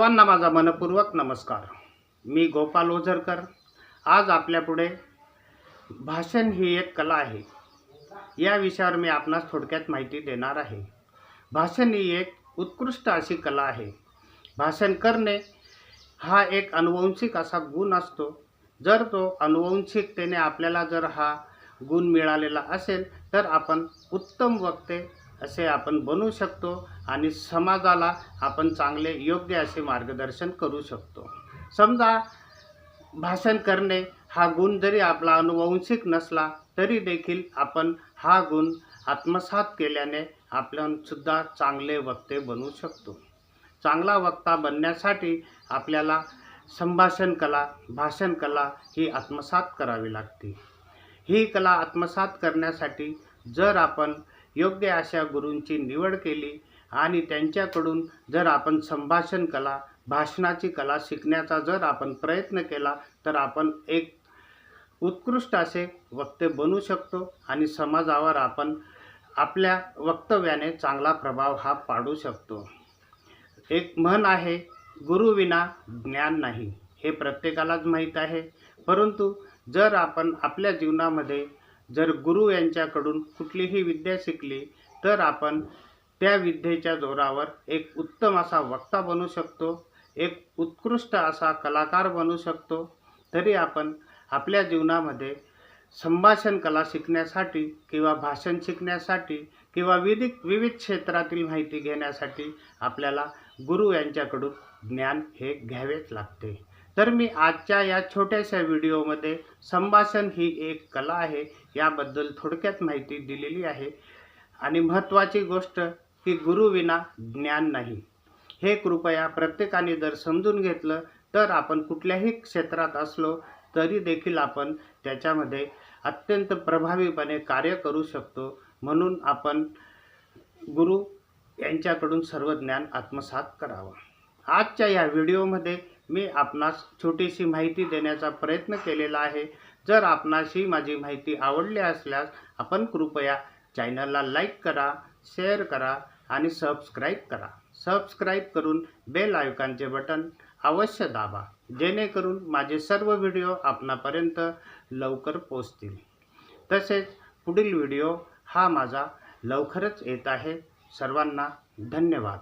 सर्वांना माझा मनपूर्वक नमस्कार. मी गोपाल ओझरकर. आज आपल्यापुढे भाषण ही एक कला आहे. या विषयावर मी आपणास थोडक्यात माहिती देणार आहे. भाषण ही एक उत्कृष्ट अशी कला आहे. भाषण करणे हा एक अनुवंशिक असा गुण असतो. जर तो अनुवंशिकतेने आपल्याला जर हा गुण मिळालेला असेल तर आपण उत्तम वक्ते असे आपण बनवू शकतो आणि समाजाला आपण चांगले योग्य असे मार्गदर्शन करू शकतो. समजा भाषण करणे हा गुण जरी आपला अनुवंशिक नसला तरी देखील आपण हा गुण आत्मसात केल्याने आपण सुद्धा चांगले वक्ते बनवू शकतो. चांगला वक्ता बनण्यासाठी आपल्याला संभाषण कला भाषण कला ही आत्मसात करावी लागते. ही कला आत्मसात करण्यासाठी जर आपण योग्य अशा गुरूंची निवड केली आणि त्यांच्याकडून जर आपण संभाषण कला भाषणाची कला शिकण्याचा जर आपण प्रयत्न केला तर आपण एक उत्कृष्ट असे वक्ते बनू शकतो आणि समाजावर आपण आपल्या वक्तव्याने चांगला प्रभाव हा पाडू शकतो. एक म्हण आहे गुरुविना ज्ञान नाही. हे प्रत्येकालाच माहीत आहे. परंतु जर आपण आपल्या जीवनामध्ये जर गुरु यांच्याकडून कुठलीही विद्या शिकली तर आपण त्या विद्येच्या जोरावर एक उत्तम असा वक्ता बनू शकतो एक उत्कृष्ट असा कलाकार बनू शकतो. तरी आपण आपल्या जीवनामध्ये संभाषण कला शिकण्यासाठी किंवा भाषण शिकण्यासाठी किंवा विविध विविध क्षेत्रातील माहिती घेण्यासाठी आपल्याला गुरु यांच्याकडून ज्ञान हे घ्यावेच लागते. तर मी आजच्या या छोट्याशा व्हिडिओमध्ये संभाषण ही एक कला आहे याबद्दल थोडक्यात माहिती दिलेली आहे. आणि महत्त्वाची गोष्ट की गुरुविना ज्ञान नाही. हे कृपया प्रत्येकाने जर समजून घेतलं तर आपण कुठल्याही क्षेत्रात असलो तरी देखील आपण त्याच्यामध्ये अत्यंत प्रभावीपणे कार्य करू शकतो. म्हणून आपण गुरु यांच्याकडून सर्व ज्ञान आत्मसात करावं. आजच्या या व्हिडिओमध्ये मी आपणास छोटीशी माहिती देण्याचा प्रयत्न केलेला आहे. जर आपणास ही माझी माहिती आवडली असल्यास आपण कृपया चॅनलला लाईक करा शेअर करा आणि सबस्क्राईब करा. सबस्क्राईब करून बेल आयकॉनचे बटन अवश्य दाबा जेणेकरून माझे सर्व व्हिडिओ आपणापर्यंत लवकर पोचतील तसेच पुढील व्हिडिओ हा माझा लवकरच येत आहे. सर्वांना धन्यवाद.